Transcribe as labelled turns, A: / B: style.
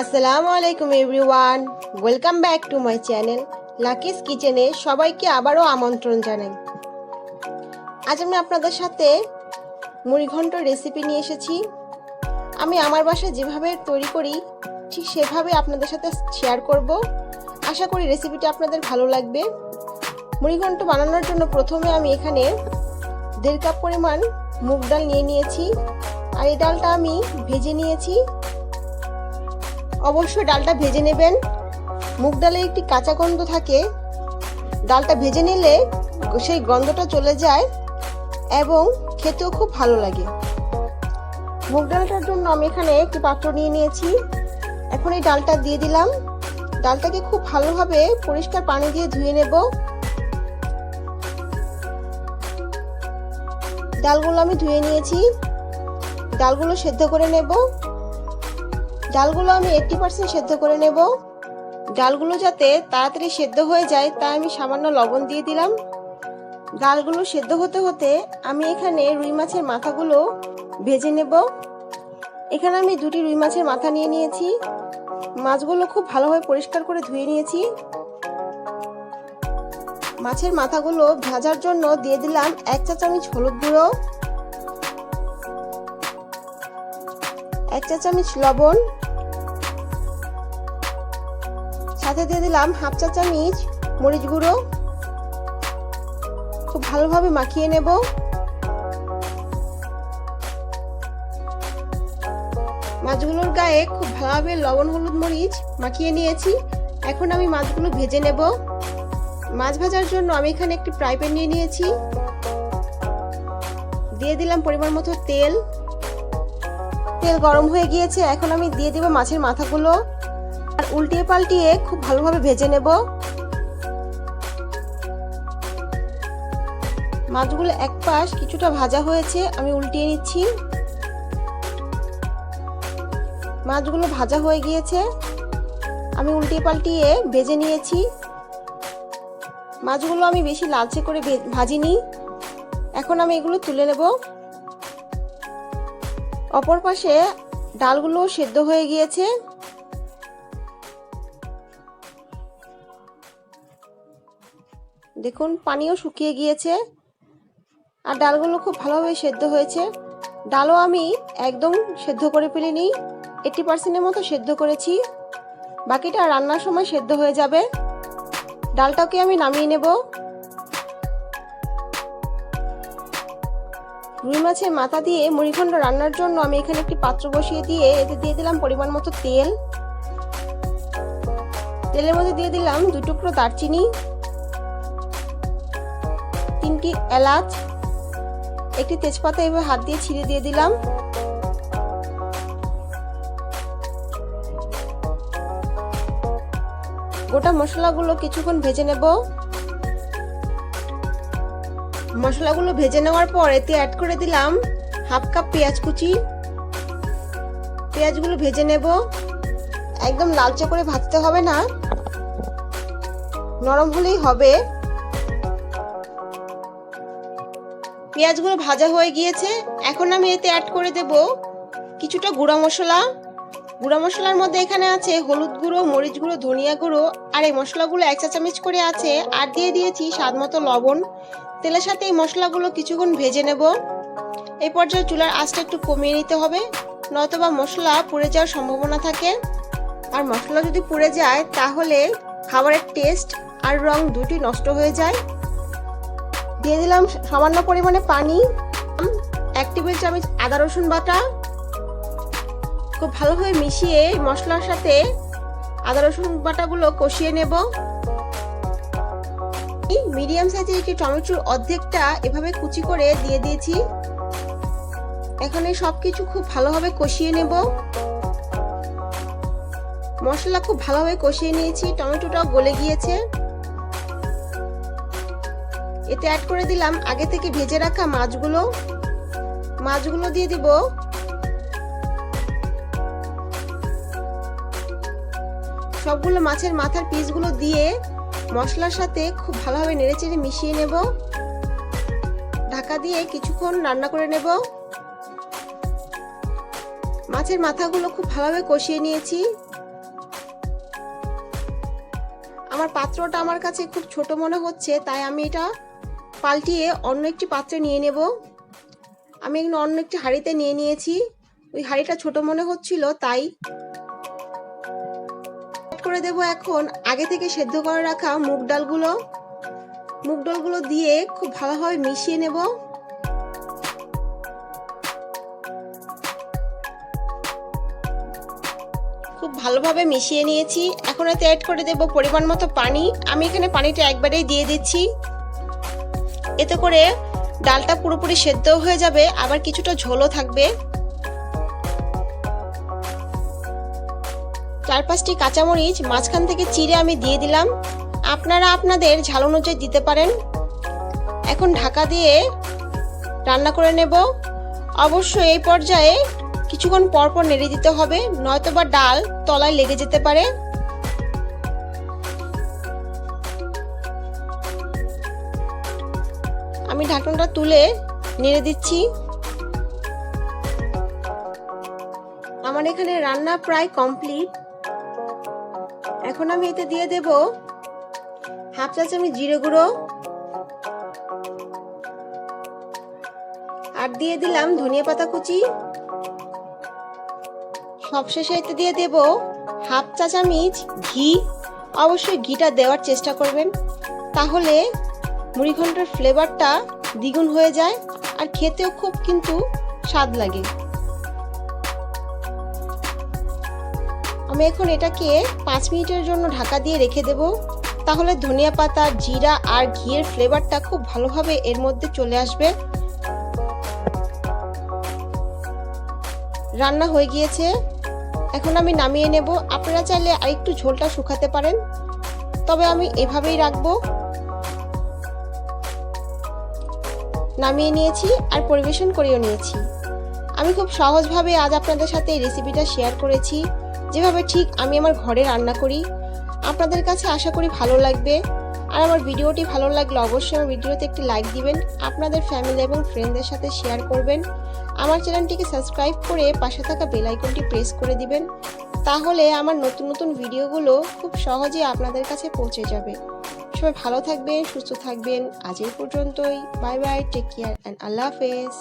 A: আসসালামু আলাইকুম everyone. Welcome back to my channel Lucky's কিচেনে সবাইকে আবারও আমন্ত্রণ জানাই। আজ আমি আপনাদের সাথে মুড়িঘণ্ট রেসিপি নিয়ে এসেছি। আমি আমার বাসায় যেভাবে তৈরি করি, ঠিক সেভাবে আপনাদের সাথে শেয়ার করব। আশা করি রেসিপিটা আপনাদের ভালো লাগবে। মুড়িঘণ্ট বানানোর জন্য প্রথমে আমি এখানে দেড় কাপ পরিমাণ মুগ ডাল নিয়ে নিয়েছি। আর এই ডালটা আমি ভেজে নিয়েছি। অবশ্যই ডালটা ভেজে নেবেন। মুগ ডালে একটি কাঁচা গন্ধ থাকে। ডালটা ভেজে নিলে সেই গন্ধটা চলে যায় এবং খেতেও খুব ভালো লাগে। মুগ ডালটার জন্য আমি এখানে একটি পাত্র নিয়ে নিয়েছি। এখন এই ডালটা দিয়ে দিলাম। ডালটাকে খুব ভালোভাবে পরিষ্কার পানি দিয়ে ধুয়ে নেব। ডালগুলো আমি ধুয়ে নিয়েছি। ডালগুলো সেদ্ধ করে নেব। ডালগুলো আমি এইটটি পার্সেন্ট সেদ্ধ করে নেব। ডালগুলো যাতে তাড়াতাড়ি সেদ্ধ হয়ে যায়, তাই আমি সামান্য লবণ দিয়ে দিলাম। ডালগুলো সেদ্ধ হতে হতে আমি এখানে রুই মাছের মাথাগুলো ভেজে নেব। এখানে আমি দুটি রুই মাছের মাথা নিয়ে নিয়েছি। মাছগুলো খুব ভালোভাবে পরিষ্কার করে ধুয়ে নিয়েছি। মাছের মাথাগুলো ভাজার জন্য দিয়ে দিলাম এক চা চামচ হলুদ গুঁড়ো, এক চা চামচ লবণ, সাথে দিয়ে দিলাম হাফ চা চামচ মরিচ গুঁড়ো। খুব ভালোভাবে মাখিয়ে নেব। মাছগুলোর গায়ে খুব ভালোভাবে লবণ হলুদ মরিচ মাখিয়ে নিয়েছি। এখন আমি মাছগুলো ভেজে নেব। মাছ ভাজার জন্য আমি এখানে একটি ফ্রাই প্যান নিয়ে নিয়েছি। দিয়ে দিলাম পরিমাণ মতো তেল। তেল গরম হয়ে গিয়েছে, এখন আমি দিয়ে দেবো মাছের মাথাগুলো। আর উল্টিয়ে পাল্টিয়ে খুব ভালোভাবে ভেজে নেব। মাছগুলো এক পাশ কিছুটা ভাজা হয়েছে, আমি উল্টিয়ে নিচ্ছি। মাছগুলো ভাজা হয়ে গিয়েছে, আমি উল্টিয়ে পাল্টিয়ে ভেজে নিয়েছি। মাছগুলো আমি বেশি লালচে করে ভাজিনি। এখন আমি এগুলো তুলে নেব। অপর পাশে ডালগুলো সেদ্ধ হয়ে গিয়েছে। দেখুন, পানিও শুকিয়ে গিয়েছে। আর ডালগুলো খুব ভালোভাবে সেদ্ধ হয়েছে। ডালও আমি একদম সেদ্ধ করে ফেলিনি। এইটি পার্সেন্টের মতো সেদ্ধ করেছি। বাকিটা রান্নার সময় সেদ্ধ হয়ে যাবে। ডালটাকে আমি নামিয়ে নেব। রুই মাছের মাথা দিয়ে মুড়িখণ্ড রান্নার জন্য আমি এখানে একটি পাত্র বসিয়ে দিয়ে এতে দিয়ে দিলাম পরিমাণ মতো তেল। তেলের মধ্যে দিয়ে দিলাম দু টুকরো দারচিনি, তিনটি এলাচ, একটি তেজপাতা এভাবে হাত দিয়ে ছিঁড়ে দিয়ে দিলাম। গোটা মশলাগুলো কিছুক্ষণ ভেজে নেব। মশলাগুলো ভেজে নেওয়ার পর এতে অ্যাড করে দিলাম হাফ কাপ পেঁয়াজ কুচি। পেঁয়াজগুলো ভেজে নেব। একদম লালচে করে ভাজতে হবে না। নরম হলেই হবে। পেঁয়াজগুলো ভাজা হয়ে গিয়েছে। এখন আমি এতে অ্যাড করে দেব কিছুটা গুঁড়া মশলা। গুঁড়া মশলার মধ্যে এখানে আছে হলুদ গুঁড়ো, মরিচ গুঁড়ো, ধনিয়া গুঁড়ো। আর এই মশলাগুলো এক চা চামচ করে আছে। আর দিয়ে দিয়েছি স্বাদ মতো লবণ। তেলের সাথে এই মশলাগুলো কিছুক্ষণ ভেজে নেব। এই পর্যায়ে চুলার আঁচটা একটু কমিয়ে নিতে হবে। নয়তোবা মশলা পুড়ে যাওয়ার সম্ভাবনা থাকে। আর মশলা যদি পুড়ে যায়, তাহলে খাবারের টেস্ট আর রং দুটি নষ্ট হয়ে যায়। দিয়ে দিলাম সামান্য পরিমাণে পানি। এক টেবিল চামচ আদা রসুন বাটা। খুব ভালোভাবে মিশিয়ে মশলার সাথে আদা, রসুন বাটাগুলো কষিয়ে নেব। মিডিয়াম সাইজের একটি টমেটোর অর্ধেকটা এভাবে কুচি করে দিয়ে দিয়েছি। এখানে সব কিছু খুব ভালোভাবে কষিয়ে নেব। মশলা খুব ভালোভাবে কষিয়ে নিয়েছি, টমেটোটাও গলে গিয়েছে। এতে অ্যাড করে দিলাম আগে থেকে ভেজে রাখা মাছগুলো। মাছগুলো দিয়ে দিব সবগুলো মাছের মাথার পিসগুলো দিয়ে মশলার সাথে খুব ভালোভাবে নেড়েচেড়ে মিশিয়ে নেব। ঢাকা দিয়ে কিছুক্ষণ রান্না করে নেব। মাছের মাথাগুলো খুব ভালোভাবে কষিয়ে নিয়েছি। আমার পাত্রটা আমার কাছে খুব ছোট মনে হচ্ছে, তাই আমি এটা পাল্টিয়ে অন্য একটি পাত্রে নিয়ে নেব। আমি এখানে অন্য একটি হাঁড়িতে নিয়ে নিয়েছি। ওই হাঁড়িটা ছোট মনে হচ্ছিল, তাই করে দেব এখন। আগে থেকে সেদ্ধ করে রাখা মুগ ডালগুলো। মুগ ডালগুলো দিয়ে খুব ভালোভাবে মিশিয়ে নেব। খুব ভালোভাবে মিশিয়ে নিয়েছি। এখন এতে অ্যাড করে দেব পরিমাণ মতো পানি। আমি এখানে পানিটা একবারেই দিয়ে দিচ্ছি। এতে করে ডালটা পুরোপুরি সেদ্ধ হয়ে যাবে। আবার কিছুটা ঝোলও থাকবে। চার পাঁচটি কাঁচামরিচ মাঝখান থেকে চিড়ে আমি দিয়ে দিলাম। আপনারা আপনাদের ঝাল অনুযায়ী দিতে পারেন। এখন ঢাকা দিয়ে রান্না করে নেব। অবশ্যই এই পর্যায়ে কিছুক্ষণ পর পর নেড়ে দিতে হবে নয়তো বা ডাল তলায় লেগে যেতে পারে। আমি ঢাকনাটা তুলে নেড়ে দিচ্ছি। আমার এখানে রান্না প্রায় কমপ্লিট। এখন আমি এতে দিয়ে দেব হাফ চা চামচ জিরে গুঁড়ো। আর দিয়ে দিলাম ধনিয়া পাতা কুচি। সবশেষে এতে দিয়ে দেব হাফ চা চামচ ঘি। অবশ্যই ঘিটা দেওয়ার চেষ্টা করবেন, তাহলে মুড়িঘণ্টার ফ্লেভারটা দ্বিগুণ হয়ে যায় আর খেতেও খুব কিন্তু স্বাদ লাগে। আমি এখন এটাকে পাঁচ মিনিটের জন্য ঢাকা দিয়ে রেখে দেব। তাহলে ধনিয়া পাতা, জিরা আর ঘিয়ের ফ্লেভারটা খুব ভালোভাবে এর মধ্যে চলে আসবে। রান্না হয়ে গিয়েছে। এখন আমি নামিয়ে নেব। আপনারা চাইলে আরেকটু ঝোলটা শুকাতে পারেন। তবে আমি এভাবেই রাখব। নামিয়ে নিয়েছি আর পরিবেশন করেও নিয়েছি। আমি খুব সহজভাবে আজ আপনাদের সাথে এই রেসিপিটা শেয়ার করেছি। যেভাবে ঠিক আমি আমার ঘরে রান্না করি, আপনাদের কাছে আশা করি ভালো লাগবে। আর আমার ভিডিওটি ভালো লাগলে অবশ্যই আমার ভিডিওতে একটি লাইক দিবেন, আপনাদের ফ্যামিলি এবং ফ্রেন্ডদের সাথে শেয়ার করবেন। আমার চ্যানেলটিকে সাবস্ক্রাইব করে পাশে থাকা বেল আইকনটি প্রেস করে দিবেন, তাহলে আমার নতুন নতুন ভিডিওগুলো খুব সহজে আপনাদের কাছে পৌঁছে যাবে। সবাই ভালো থাকবেন, সুস্থ থাকবেন। আজ এই পর্যন্তই। Bye bye take care and আল্লাহ হাফেজ।